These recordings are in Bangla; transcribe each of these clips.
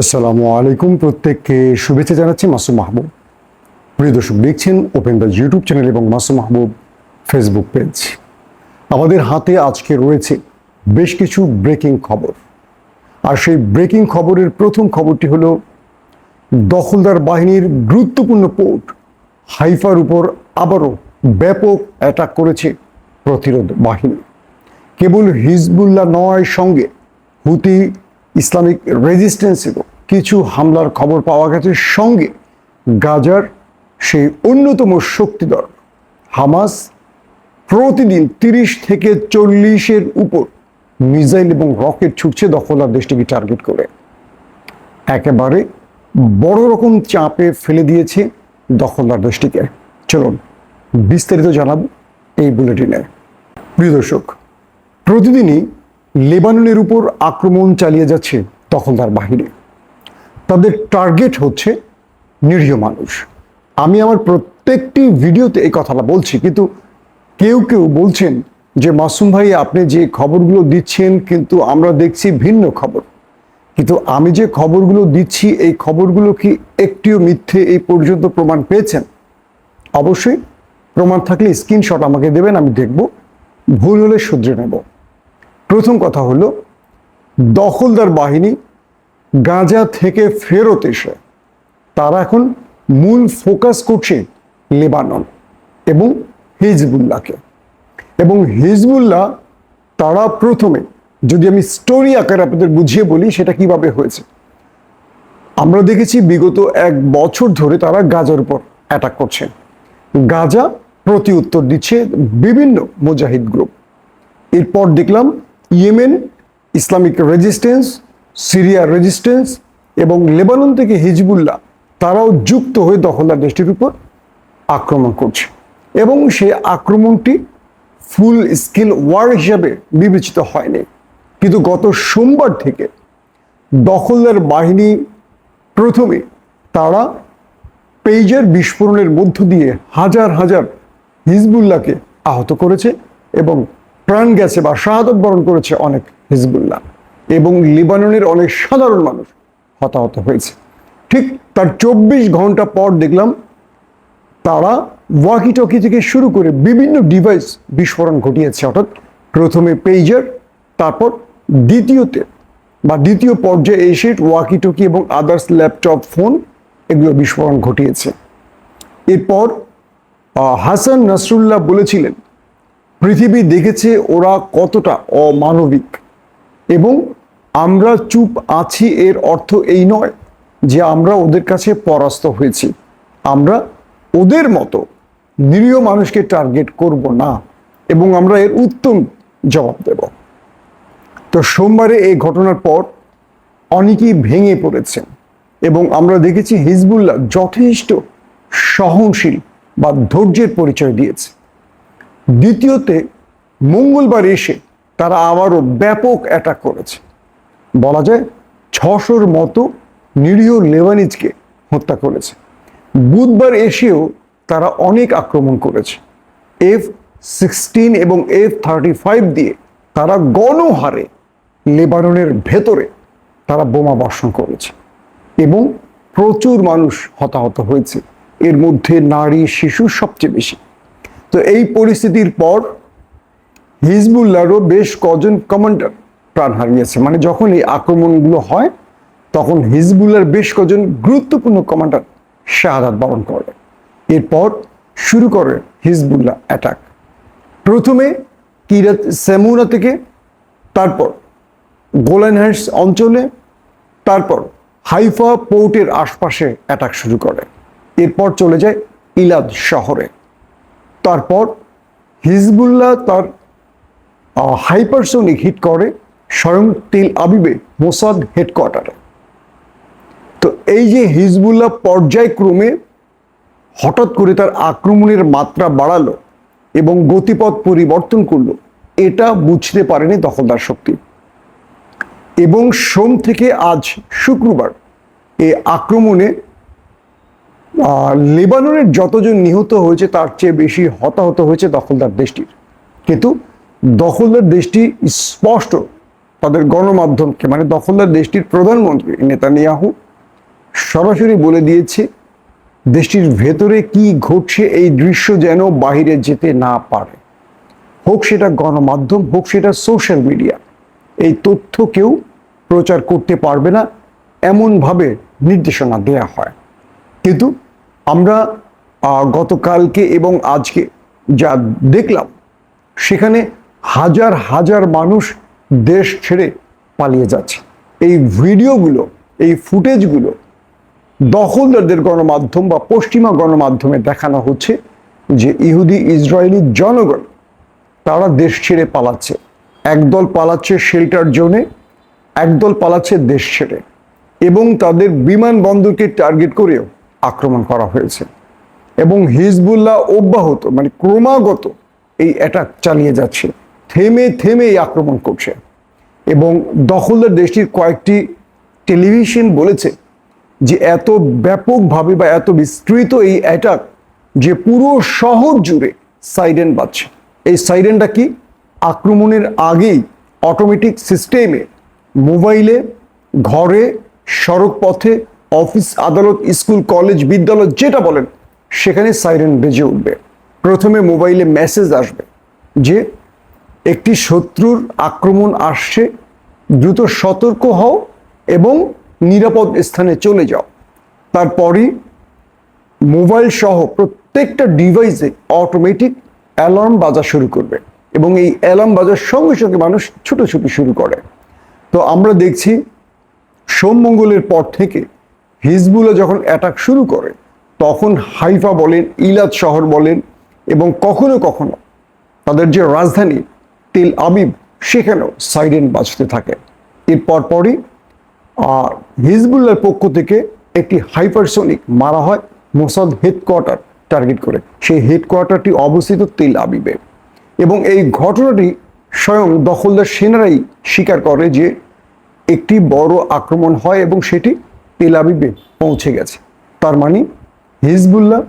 আসসালামু আলাইকুম প্রত্যেককে শুভেচ্ছা জানাচ্ছি মাসুম মাহবুব। প্রিয় দর্শক, দেখছেন ওপেন দ্য ইউটিউব চ্যানেল এবং মাসুম মাহবুব ফেসবুক পেজ আমাদের হাতে আজকে রয়েছে বেশ কিছু ব্রেকিং খবর। আর সেই ব্রেকিং খবরের প্রথম খবরটি হলো, দখলদার বাহিনীর গুরুত্বপূর্ণ পোর্ট হাইফার উপর আবারও ব্যাপক অ্যাটাক করেছে প্রতিরোধ বাহিনী। কেবল হিজবুল্লাহ নয়, সঙ্গে হুতি ইসলামিক রেজিস্ট্যান্সেরও কিছু হামলার খবর পাওয়া গেছে সঙ্গে গাজার সেই অন্যতম শক্তিধর হামাস প্রতিদিন তিরিশ থেকে চল্লিশের উপর মিসাইল এবং রকেট ছুটছে দখলদার দেশটিকে টার্গেট করে। একেবারে বড় রকম চাপে ফেলে দিয়েছে দখলদার দেশটিকে চলুন বিস্তারিত জানাব এই বুলেটিনে। প্রিয় দর্শক, প্রতিদিনই লেবাননের উপর আক্রমণ চালিয়ে যাচ্ছে দখলদার বাহিনী। তাদের টার্গেট হচ্ছে নিরীহ মানুষ। আমি আমার প্রত্যেকটি ভিডিওতে এই কথাটা বলছি, কিন্তু কেউ কেউ বলছেন যে, মাসুম ভাই, আপনি যে খবরগুলো দিচ্ছেন, কিন্তু আমরা দেখছি ভিন্ন খবর। কিন্তু আমি যে খবরগুলো দিচ্ছি, এই খবরগুলো কি একটিও মিথ্যে এই পর্যন্ত প্রমাণ পেয়েছেন? অবশ্যই প্রমাণ থাকলে স্ক্রিনশট আমাকে দেবেন, আমি দেখব। ভুল হলে শুধরে নেব। প্রথম কথা হলো, দখলদার বাহিনী গাজা থেকে ফেরত এসে তারা এখন মূল ফোকাস করছে লেবানন এবং হিজবুল্লাহকে। এবং হিজবুল্লাহ তারা প্রথমে, যদি আমি স্টোরি আকারে আপনাদের বুঝিয়ে বলি, সেটা কীভাবে হয়েছে? আমরা দেখেছি বিগত এক বছর ধরে তারা গাজার উপর অ্যাটাক করছে। গাজা প্রতি উত্তর দিচ্ছে বিভিন্ন মুজাহিদ গ্রুপ এরপর দেখলাম ইয়েমেন, ইসলামিক রেজিস্ট্যান্স সিরিয়ার রেজিস্ট্যান্স এবং লেবানন থেকে হিজবুল্লাহ, তারাও যুক্ত হয়ে দখলদার দেশটির উপর আক্রমণ করছে। এবং সেই আক্রমণটি ফুল স্কিল ওয়ার হিসাবে বিবেচিত হয়নি। কিন্তু গত সোমবার থেকে দখলদার বাহিনী প্রথমে তারা পেইজার বিস্ফোরণের মধ্য দিয়ে হাজার হাজার হিজবুল্লাহকে আহত করেছে এবং প্রাণ গেছে বা শাহাদত বরণ করেছে অনেক হিজবুল্লাহ। এবং লিবাননের অনেক সাধারণ মানুষ হতাহত হয়েছে। ঠিক তার চব্বিশ ঘণ্টা পর দেখলাম তারা ওয়াকি টকি থেকে শুরু করে বিভিন্ন ডিভাইস বিস্ফোরণ ঘটিয়েছে। অর্থাৎ প্রথমে পেইজার তারপর দ্বিতীয়তে বা দ্বিতীয় পর্যায়ে এসে ওয়াকি টকি এবং আদার্স ল্যাপটপ ফোন এগুলো বিস্ফোরণ ঘটিয়েছে। এরপর হাসান নাসরুল্লাহ বলেছিলেন, পৃথিবী দেখেছে ওরা কতটা অমানবিক এবং আমরা চুপ আছি এর অর্থ এই নয় যে আমরা ওদের কাছে পরাস্ত হয়েছি। আমরা ওদের মতো নিরীহ মানুষকে টার্গেট করব না এবং আমরা এর উত্তম জবাব দেব। তো সোমবারে এই ঘটনার পর অনেকেই ভেঙে পড়েছেন এবং আমরা দেখেছি হিজবুল্লাহ যথেষ্ট সহনশীল বা ধৈর্যের পরিচয় দিয়েছে। দ্বিতীয়তে মঙ্গলবার এসে তারা আবারও ব্যাপক অ্যাটাক করেছে। বলা যায় ছশোর মতো নিরীহ লেবানিজকে হত্যা করেছে। বুধবার এসেও তারা অনেক আক্রমণ করেছে। এফ সিক্সটিন এবং এফ থার্টি ফাইভ দিয়ে তারা গণহারে লেবাননের ভেতরে তারা বোমা বর্ষণ করেছে এবং প্রচুর মানুষ হতাহত হয়েছে। এর মধ্যে নারী, শিশু সবচেয়ে বেশি। তো এই পরিস্থিতির পর হিজবুল্লাহরও বেশ কজন কমান্ডার প্রাণ হারিয়েছে। মানে যখন এই আক্রমণগুলো হয়, তখন হিজবুল্লার বেশ কজন গুরুত্বপূর্ণ কমান্ডার শাহাদাত বরণ করে এরপর শুরু করে হিজবুল্লাহ অ্যাটাক প্রথমে কিরাত সেমুনা থেকে, তারপর গোলান হাইটস অঞ্চলে, তারপর হাইফা পোর্টের আশপাশে অ্যাটাক শুরু করে। এরপর চলে যায় ইলাদ শহরে। তারপর হিজবুল্লাহ তার হাইপারসোনিক হিট করে। স্বয়ং তিল আবিবে মোসাদ হেডকোয়ার্টারে। তো এই যে হিজবুল্লাহ পর্যায়ক্রমে হঠাৎ করে তার আক্রমণের মাত্রা বাড়ালো এবং গতিপথ পরিবর্তন করল, এটা বুঝতে পারেনি দখলদার শক্তি। এবং সোম থেকে আজ শুক্রবার এ আক্রমণে লেবাননের যতজন নিহত হয়েছে তার চেয়ে বেশি হতাহত হয়েছে দখলদার দেশটির। কিন্তু দখলদার দেশটি স্পষ্ট তাদের গণমাধ্যমকে মানে দখলদার দেশটির প্রধানমন্ত্রী নেতানিয়াহু সরাসরি বলে দিয়েছে, দেশটির ভেতরে কি ঘটছে, এই দৃশ্য যেন বাইরে যেতে না পারে। হোক সেটা গণমাধ্যম, হোক সেটা সোশ্যাল মিডিয়া, এই তথ্য কেউ প্রচার করতে পারবে না, এমনভাবে নির্দেশনা দেয়া হয়। কিন্তু আমরা গতকালকে এবং আজকে যা দেখলাম, সেখানে হাজার হাজার মানুষ দেশ ছেড়ে পালিয়ে যাচ্ছে। এই ভিডিওগুলো, এই ফুটেজগুলো দখলদারদের গণমাধ্যম বা পশ্চিমা গণমাধ্যমে দেখানো হচ্ছে যে ইহুদি ইসরায়েলি জনগণ, তারা দেশ ছেড়ে পালাচ্ছে। একদল পালাচ্ছে শেল্টার জোনে, একদল পালাচ্ছে দেশ ছেড়ে। এবং তাদের বিমানবন্দরকে টার্গেট করেও আক্রমণ করা হয়েছে। এবং হিজবুল্লাহ অব্যাহত মানে ক্রমাগত এই অ্যাটাক চালিয়ে যাচ্ছে। থেমে থেমে আক্রমণ করছে। এবং দখলদার দেশটির কয়েকটি টেলিভিশন বলেছে যে এত ব্যাপকভাবে বা এত বিস্তৃত এই অ্যাটাক যে পুরো শহর জুড়ে সাইরেন বাজছে। এই সাইরেনটা কি? আক্রমণের আগেই অটোমেটিক সিস্টেমে মোবাইলে ঘরে সড়ক পথে অফিস আদালত স্কুল কলেজ বিদ্যালয়, যেটা বলেন, সেখানে সাইরেন বেজে উঠবে। প্রথমে মোবাইলে মেসেজ আসবে যে একটি শত্রুর আক্রমণ আসছে, দ্রুত সতর্ক হও এবং নিরাপদ স্থানে চলে যাও। তারপরই মোবাইল সহ প্রত্যেকটা ডিভাইসে অটোমেটিক অ্যালার্ম বাজা শুরু করবে এবং এই অ্যালার্ম বাজার সঙ্গে সঙ্গে মানুষ ছুটোছুটি শুরু করে। তো আমরা দেখছি সোমমঙ্গলের পর থেকে হিজবুল্লাহ যখন অ্যাটাক শুরু করে, তখন হাইফা বলেন, ইলাদ শহর বলেন এবং কখনো কখনো তাদের যে রাজধানী তেল আবিব সেখানেও সাইরেন বাজতে থাকে। এর পরপরই হিজবুল্লার পক্ষ থেকে একটি হাইপারসোনিক মারা হয় মোসাদ হেডকোয়ার্টার টার্গেট করে। সেই হেডকোয়ার্টারটি অবস্থিত তেল আবিবে। এবং এই ঘটনাটি স্বয়ং দখলদার সেনারাই স্বীকার করে যে একটি বড় আক্রমণ হয় এবং সেটি তেল আবিবে পৌঁছে গেছে। তার মানে হিজবুল্লাহ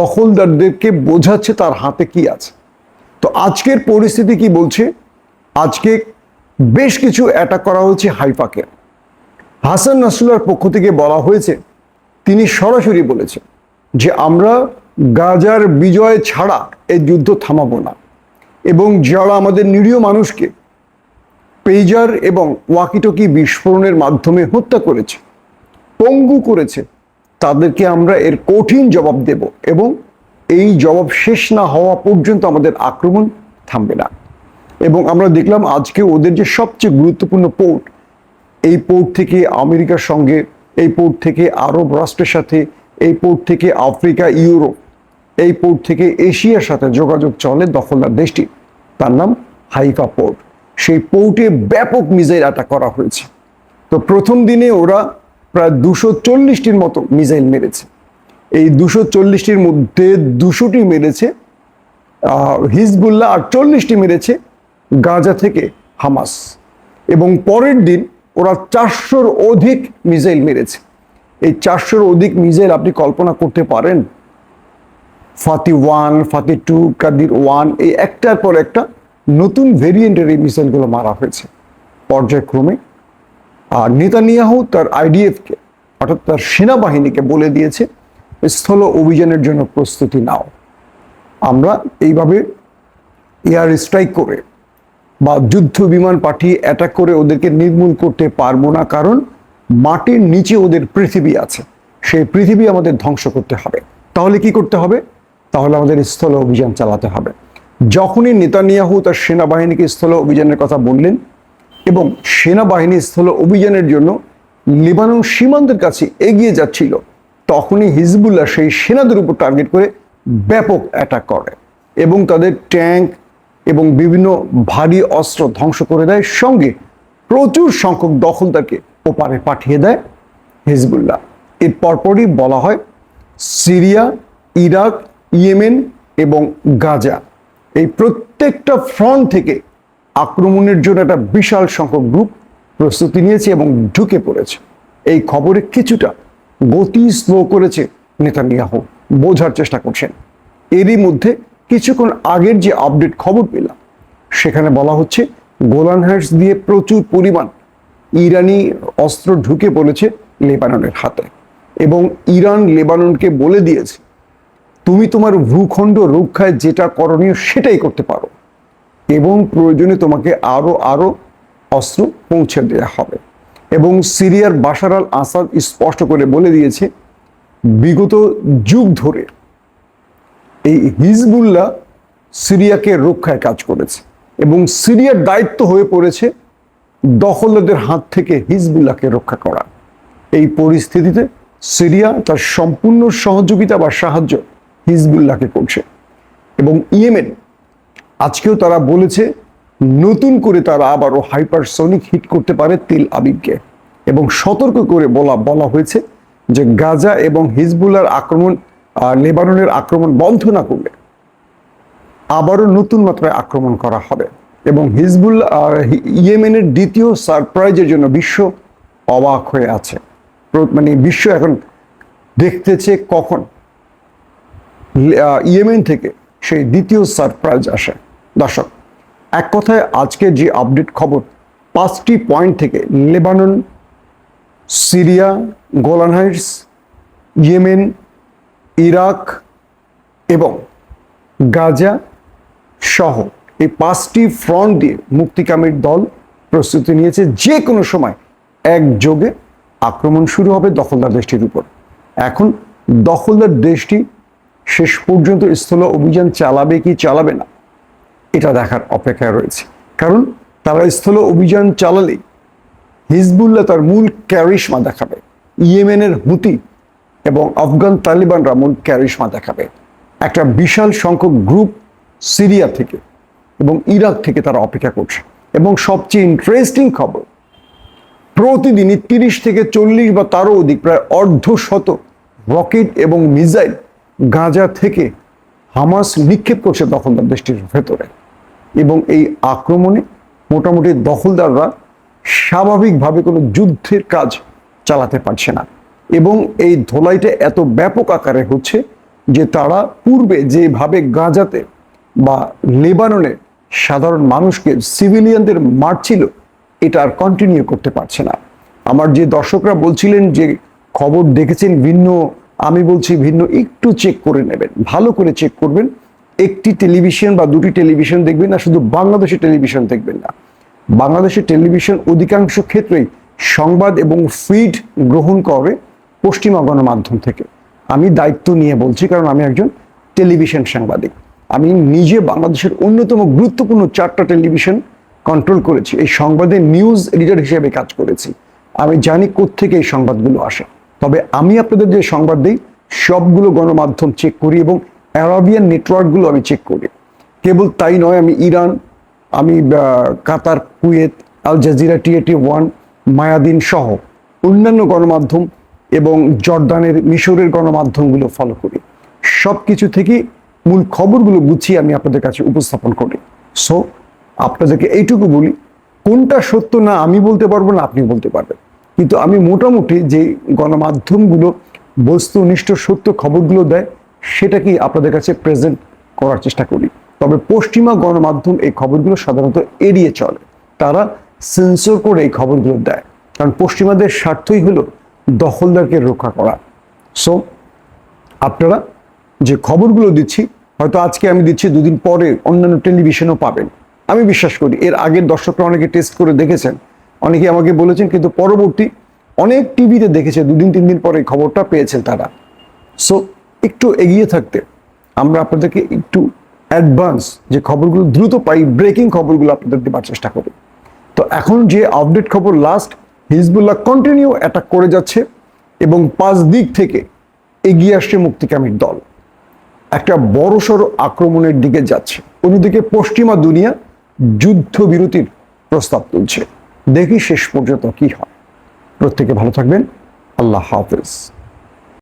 দখলদারদেরকে বোঝাচ্ছে তার হাতে কি আছে। তো আজকের পরিস্থিতি কি বলছে? আজকে বেশ কিছু অ্যাটাক করা হয়েছে হাইফাকে। হাসান নাসুল্লার পক্ষ থেকে বলা হয়েছে, তিনি সরাসরি বলেছেন যে আমরা গাজার বিজয় ছাড়া এই যুদ্ধ থামাবো না। এবং যারা আমাদের নিরীহ মানুষকে পেজার এবং ওয়াকিটকি বিস্ফোরণের মাধ্যমে হত্যা করেছে, পঙ্গু করেছে, তাদেরকে আমরা এর কঠিন জবাব দেব এবং এই জবাব শেষ না হওয়া পর্যন্ত আমাদের আক্রমণ থামবে না। এবং আমরা দেখলাম আজকে ওদের যে সবচেয়ে গুরুত্বপূর্ণ পোর্ট এই পোর্ট থেকে আমেরিকার সঙ্গে, এই পোর্ট থেকে আরব রাষ্ট্রের সাথে, এই পোর্ট থেকে আফ্রিকা, ইউরোপ, এই পোর্ট থেকে এশিয়ার সাথে যোগাযোগ চলে দখলদার দেশটি। তার নাম হাইফা পোর্ট সেই পোর্টে ব্যাপক মিসাইল অ্যাটাক করা হয়েছে। তো প্রথম দিনে ওরা প্রায় দুশো চল্লিশটির মতো মিসাইল মেরেছে। এই দুশো চল্লিশটির মধ্যে দুশোটি মেরেছে হিজবুল্লাহ আর চল্লিশটি মেরেছে গাজা থেকে হামাস। এবং পরের দিন ওরা চারশোর অধিক মিসাইল মেরেছে। এই চারশোর অধিক মিসাইল আপনি কল্পনা করতে পারেন? Fattah one, Fattah two, Qadir one, এই একটার পর একটা নতুন ভেরিয়েন্টের এই মিসাইলগুলো মারা হয়েছে পর্যায়ক্রমে। আর নেতানিয়াহু তার আইডিএফকে, অর্থাৎ তার সেনাবাহিনীকে বলে দিয়েছে স্থল অভিযানের জন্য প্রস্তুতি নাও। আমরা এইভাবে এয়ার স্ট্রাইক করে বা যুদ্ধ বিমান পাঠিয়ে অ্যাটাক করে ওদেরকে নির্মূল করতে পারব না কারণ মাটির নিচে ওদের পৃথিবী আছে। সেই পৃথিবী আমাদের ধ্বংস করতে হবে। তাহলে কি করতে হবে? তাহলে আমাদের স্থল অভিযান চালাতে হবে। যখনই নেতানিয়াহু তার সেনাবাহিনীকে স্থল অভিযানের কথা বললেন এবং সেনাবাহিনী স্থল অভিযানের জন্য লেবানন সীমান্তের কাছে এগিয়ে যাচ্ছিল তখনই হিজবুল্লাহ সেই সেনাদের উপর টার্গেট করে ব্যাপক অ্যাটাক করে এবং তাদের ট্যাঙ্ক এবং বিভিন্ন ভারী অস্ত্র ধ্বংস করে দেয়। সঙ্গে প্রচুর সংখ্যক দখলদারকে ওপারে পাঠিয়ে দেয় হিজবুল্লাহ। এর পরপরই বলা হয় সিরিয়া, ইরাক, ইয়েমেন এবং গাজা। এই প্রত্যেকটা ফ্রন্ট থেকে আক্রমণের জন্য একটা বিশাল সংখ্যক গ্রুপ প্রস্তুতি নিয়েছে এবং ঢুকে পড়েছে। এই খবরে কিছুটা গতি স্লো করেছে নেতানিয়াহু। বোঝার চেষ্টা করছেন। এরই মধ্যে কিছুক্ষণ আগের যে আপডেট খবর পেলাম, সেখানে বলা হচ্ছে গোলান হাইটস দিয়ে প্রচুর পরিমাণ ইরানি অস্ত্র ঢুকে পড়েছে লেবাননের হাতে এবং ইরান লেবাননকে বলে দিয়েছে, তুমি তোমার ভূখণ্ড রক্ষায় যেটা করণীয় সেটাই করতে পারো এবং প্রয়োজনে তোমাকে আরও আরও অস্ত্র পৌঁছে দেওয়া হবে। এবং সিরিয়ার বাশার আল আসাদ স্পষ্ট করে বলে দিয়েছে, বিগত যুগ ধরে এই হিজবুল্লাহ সিরিয়াকে রক্ষায় কাজ করেছে এবং সিরিয়ার দায়িত্ব হয়ে পড়েছে দখলদারদের হাত থেকে হিজবুল্লাহকে রক্ষা করা। এই পরিস্থিতিতে সিরিয়া তার সম্পূর্ণ সহযোগিতা বা সাহায্য হিজবুল্লাহকে করছে এবং ইয়েমেন, আজকেও তারা বলেছে নতুন করে তারা আবারও হাইপারসনিক হিট করতে পারে তিল আবিবকে। এবং সতর্ক করে বলা বলা হয়েছে যে গাজা এবং হিজবুল্লার আক্রমণ লেবাননের আক্রমণ বন্ধ না করলে আবারও নতুন মাত্রায় আক্রমণ করা হবে। এবং হিজবুল ইয়েমেনের দ্বিতীয় সারপ্রাইজের জন্য বিশ্ব অবাক হয়ে আছে। মানে বিশ্ব এখন দেখতেছে কখন ইয়েমেন থেকে সেই দ্বিতীয় সারপ্রাইজ আসে। দর্শক এক কথায় আজকে যে আপডেট খবর, পাঁচটি পয়েন্ট থেকে Lebanon, Syria, Golan Heights, Yemen, Iraq এবং গাজা সহ এই পাঁচটি ফ্রন্ট দিয়ে মুক্তিকামীর দল প্রস্তুতি নিয়েছে। যে কোনো সময় একযোগে আক্রমণ শুরু হবে দখলদার দেশটির উপর। এখন দখলদার দেশটি শেষ পর্যন্ত স্থল অভিযান চালাবে কি চালাবে না? এটা দেখার অপেক্ষায় রয়েছে। কারণ তারা স্থল অভিযান চালালেই হিজবুল্লাহ তার মূল ক্যারিশমা দেখাবে। ইয়েমেনের হুতি এবং আফগান তালিবানরা মূল ক্যারিশমা দেখাবে। একটা বিশাল সংখ্যক গ্রুপ সিরিয়া থেকে এবং ইরাক থেকে তারা অপেক্ষা করছে। এবং সবচেয়ে ইন্টারেস্টিং খবর প্রতিদিনই তিরিশ থেকে চল্লিশ বা তারও অধিক, প্রায় অর্ধশত রকেট এবং মিসাইল গাজা থেকে হামাস নিক্ষেপ করছে দখলদার দেশটির ভেতরে। এবং এই আক্রমণে মোটামুটি দখলদাররা স্বাভাবিকভাবে কোনো যুদ্ধের কাজ চালাতে পারছে না। এবং এই ধোলাইটা এত ব্যাপক আকারে হচ্ছে যে তারা পূর্বে যেভাবে গাজাতে বা লেবাননে সাধারণ মানুষকে সিভিলিয়ানদের মারছিল, এটা আর কন্টিনিউ করতে পারছে না। আমার যে দর্শকরা বলছিলেন যে খবর দেখেছেন ভিন্ন, আমি বলছি ভিন্ন, একটু চেক করে নেবেন, ভালো করে চেক করবেন। একটি টেলিভিশন বা দুটি টেলিভিশন দেখবেন না, শুধু বাংলাদেশের টেলিভিশন দেখবেন না। বাংলাদেশের টেলিভিশন অধিকাংশ ক্ষেত্রেই সংবাদ এবং ফিড গ্রহণ করে পশ্চিমা গণমাধ্যম থেকে। আমি দায়িত্ব নিয়ে বলছি, কারণ আমি একজন টেলিভিশন সাংবাদিক। আমি নিজে বাংলাদেশের অন্যতম গুরুত্বপূর্ণ চারটা টেলিভিশন কন্ট্রোল করেছি। এই সংবাদের নিউজ এডিটর হিসেবে কাজ করেছি। আমি জানি কোত্থেকে এই সংবাদগুলো আসে। তবে আমি আপনাদের যে সংবাদ দিই, সবগুলো গণমাধ্যম চেক করি এবং অ্যারাবিয়ান নেটওয়ার্কগুলো আমি চেক করি। কেবল তাই নয়, আমি ইরান, আমি কাতার, কুয়েত, আল জাজিরা টিএটি ওয়ান, মায়াদিন সহ অন্যান্য গণমাধ্যম এবং জর্দানের মিশরের গণমাধ্যমগুলো ফলো করি। সব কিছু থেকে মূল খবরগুলো গুছিয়ে আমি আপনাদের কাছে উপস্থাপন করি। সো আপনাদেরকে এইটুকু বলি, কোনটা সত্য না আমি বলতে পারব না আপনি বলতে পারবেন। কিন্তু আমি মোটামুটি যে গণমাধ্যমগুলো বস্তুনিষ্ঠ সত্য খবরগুলো দেয় সেটাকেই আপনাদের কাছে প্রেজেন্ট করার চেষ্টা করি? তবে পশ্চিমা গণমাধ্যম এই খবরগুলো সাধারণত এড়িয়ে চলে। তারা সেন্সর করে এই খবরগুলো দেয়। কারণ পশ্চিমাদের স্বার্থই হলো দখলদারকে রক্ষা করা। সো আপনারা যে খবরগুলো দিচ্ছি, হয়তো আজকে আমি দিচ্ছি, দুদিন পরে অন্যান্য টেলিভিশনও পাবেন। আমি বিশ্বাস করি, এর আগের দর্শকরা অনেকে টেস্ট করে দেখেছেন। অনেকে আমাকে বলেছেন, কিন্তু পরবর্তী অনেক টিভিতে দেখেছে, দুদিন, তিন দিন পরে খবরটা পেয়েছেন তারা। সো একটু এগিয়ে থাকতে, আমরা আপনাদেরকে একটু অ্যাডভান্স যে খবরগুলো দ্রুত পাই ব্রেকিং খবরগুলো আপনাদের দেওয়ার চেষ্টা করি। তো এখন যে আপডেট খবর লাস্ট হিজবুল্লাহ কন্টিনিউ অ্যাটাক করে যাচ্ছে এবং পাঁচ দিক থেকে এগিয়ে আসছে মুক্তিকামীর দল। একটা বড়সড় আক্রমণের দিকে যাচ্ছে। অন্যদিকে পশ্চিমা দুনিয়া যুদ্ধবিরতির প্রস্তাব তুলছে। দেখি শেষ পর্যন্ত কি হয়। প্রত্যেকে ভালো থাকবেন। আল্লাহ হাফেজ।